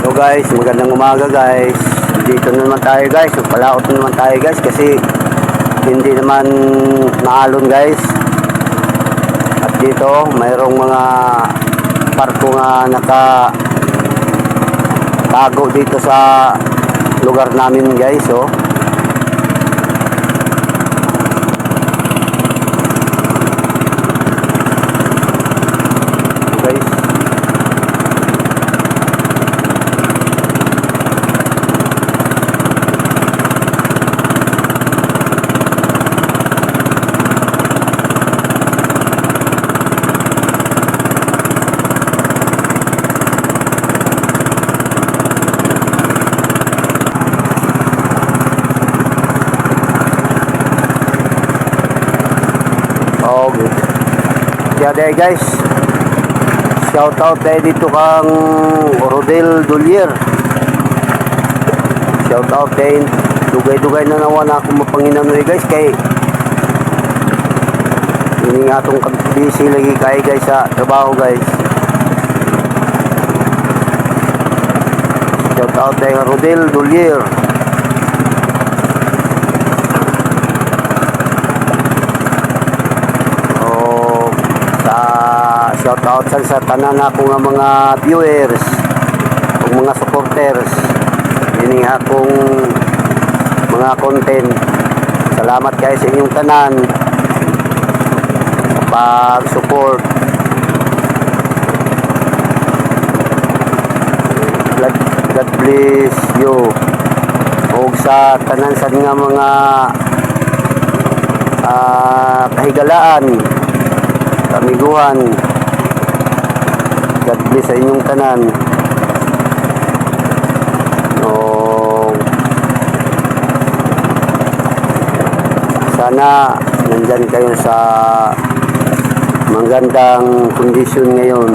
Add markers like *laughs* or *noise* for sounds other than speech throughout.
So guys, magandang umaga guys. Dito naman tayo guys. Nagpalaot naman tayo guys kasi hindi naman maalon guys. At dito, mayroong mga parko nga naka tago dito sa lugar namin guys. So, Kaya dahil guys, shout out tayo dito kang Rodel Dolier. Shout out tayo. Dugay-dugay na nawa na akong mapanginanoy guys kay hindi nga itong busy lagi kayo guys sa trabaho guys. Shout out kang Rodel Dolier. Shout out sa, sa tanan ako mga viewers o mga supporters. Nga akong mga content. Salamat guys sa inyong tanan. Sa pag-support God, God bless you. O sa tanan sa nga mga ah kahigalaan kamiguhan God bless sa inyong tanan. O sana nandyan kayo sa magandang kondisyon ngayon.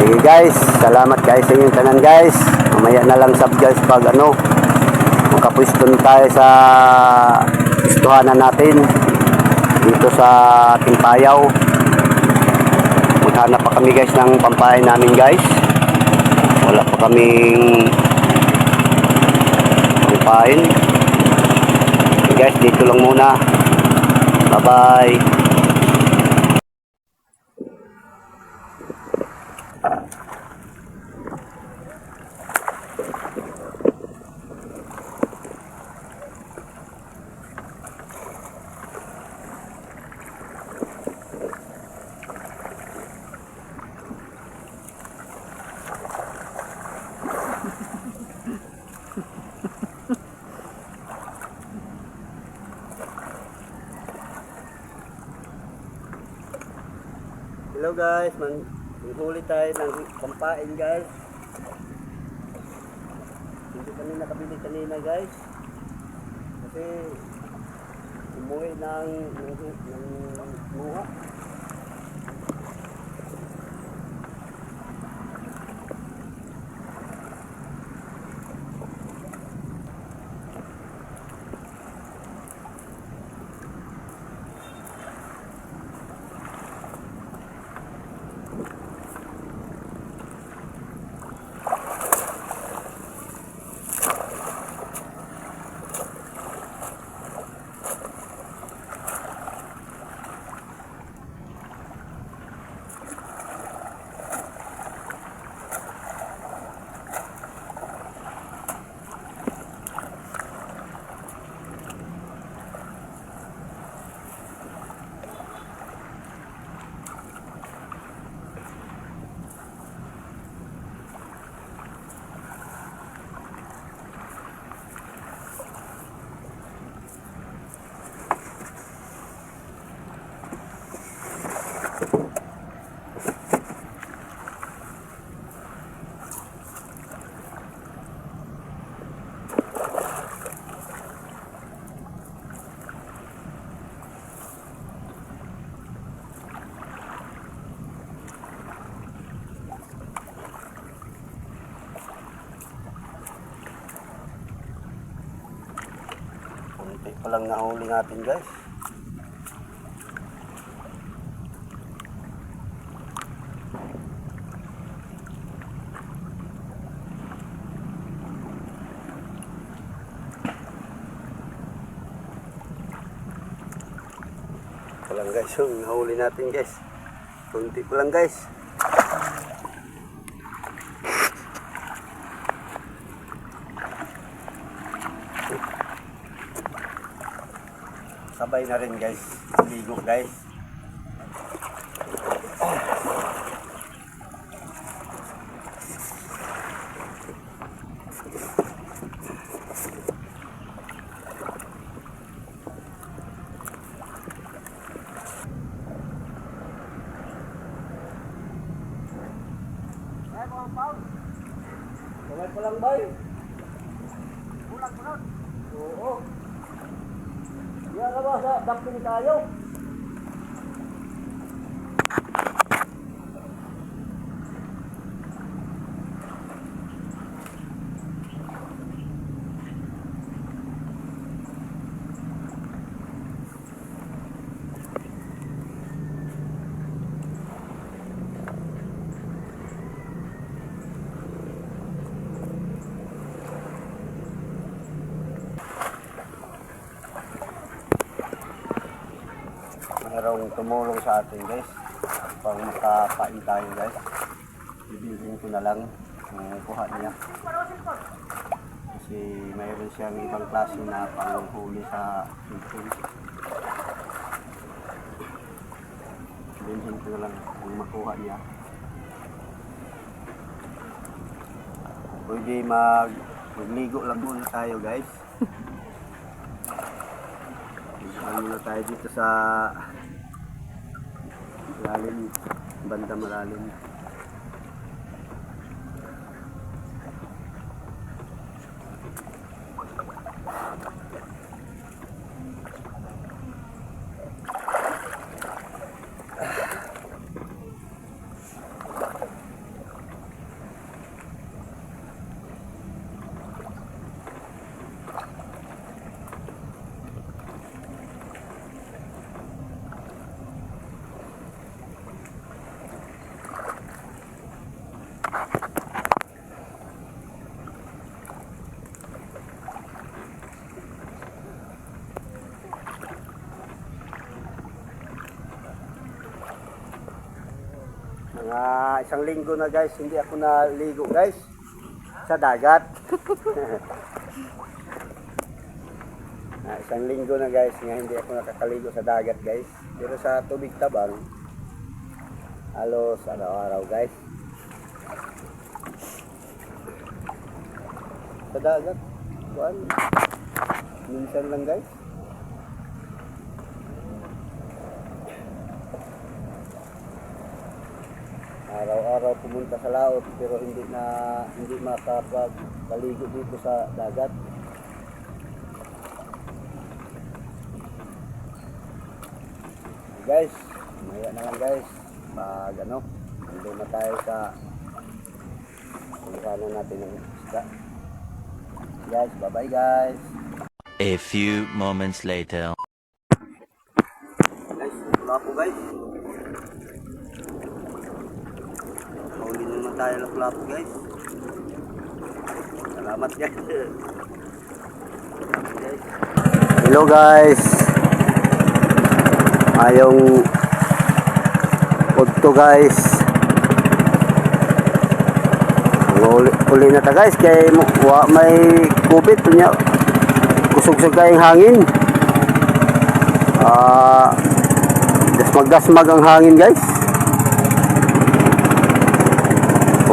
Sige guys. Salamat guys sa inyong tanan guys. Mamaya na lang sub guys pag ano makapwesto na tayo sa istuhanan natin dito sa ating payaw maghanap pa kami guys ng pampain namin guys. Wala pa kaming pampain guys dito lang muna. Bye bye Hello guys, man manghuli tayo ng pampain guys. Hindi kami nakabili kanina guys. Kasi umuwi ng Kunti pa lang nahuli natin guys. Lang guys yung nahuli natin guys. Kunti pa lang guys. Sabay na rin guys. Ligo guys. Sabay pa lang ba Bulag pa nun. Oo. Yan na ba sa dakpin tayo? Mayroong tumulong sa atin guys. Pang makapain tayo guys. Bibilhin ko na lang ang kuha niya. Kasi mayroon siyang ibang klase na panghuli sa hipon. Bilhin ko na lang ang makuha niya. Pwede mag magligo lang muna tayo guys. *laughs* Ano muna tayo dito sa malalim, banda malalim. Mga isang linggo na guys, hindi ako naligo guys sa dagat. *laughs* Ah, isang linggo na guys, nga hindi ako nakakaligo sa dagat guys. Pero sa tubig tabang, halos araw-araw guys. Sa dagat, kuan, minsan lang guys. Araw-araw pumunta sa laot pero hindi na hindi makapagpaligo dito sa dagat. Guys, maya na lang guys. Pag ano, nandun na tayo sa kulihanan natin ng isda. Guys, bye-bye guys. A few moments later. Guys, wala po guys. Huli naman tayo ng lapu guys. Salamat guys. Hello guys. Ayong Pagto guys. Uli, uli na ta guys kay wa may kubit niya. Kusog-sog kayong hangin. Ah, dasmag-dasmag ang hangin guys.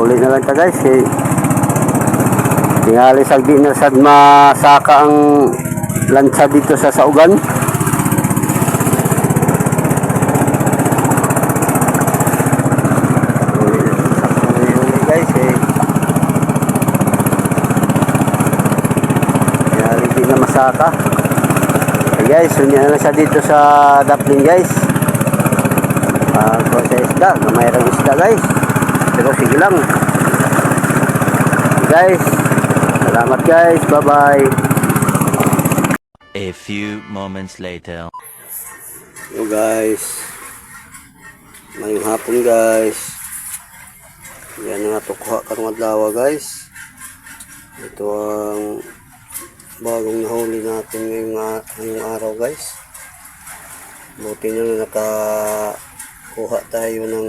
Uli na lang ta guys. Eh. Tingali sa di na sad masaka ang lansa dito sa saugan. Sakto uli guys eh. Okay sunya na lang siya dito sa Dublin guys. Ah, uh, sa isda, mayroong isda guys. Pero sige lang. Guys, salamat guys. Bye-bye. A few moments later. Hello guys. Mayong hapon guys. Yan nga to kuha karong adlaw guys. Ito ang bagong nahuli natin ngayong, ngayong araw guys. Buti na nakakuha tayo ng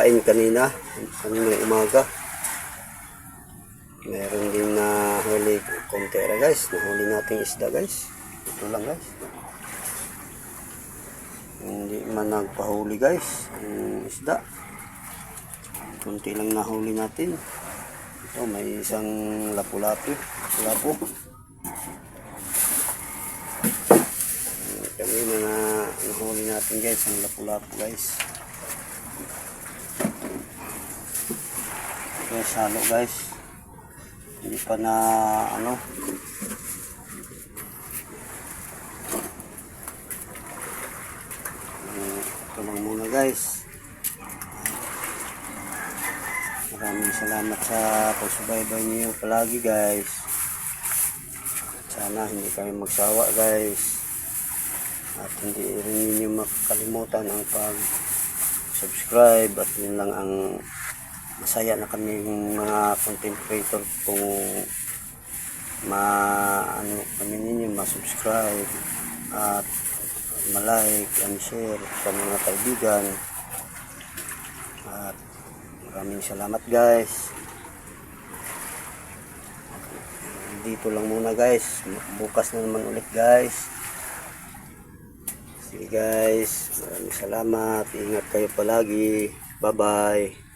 pain kanina. Kanina umaga. Meron din na huli kontera guys. Nahuli natin isda guys. Ito lang guys. Hindi man nagpahuli guys. Ang isda. Kunti lang nahuli natin. Ito may isang lapu-lapu. Lapu. Kami mga nahuli natin guys. Ang lapu-lapu guys. Guys, halo guys. Hindi pa na ano. Ito lang muna guys. Maraming salamat sa pagsubaybay niyo palagi guys. Sana hindi kayo magsawa guys. At hindi rin ninyo makalimutan ang pag subscribe at yun lang ang masaya na kami yung mga content creator kung ma ano kami ninyo ma-subscribe at ma-like and share sa mga kaibigan. At maraming salamat guys. Dito lang muna guys. Bukas na naman ulit guys. Sige guys. Maraming salamat. Ingat kayo palagi. Bye bye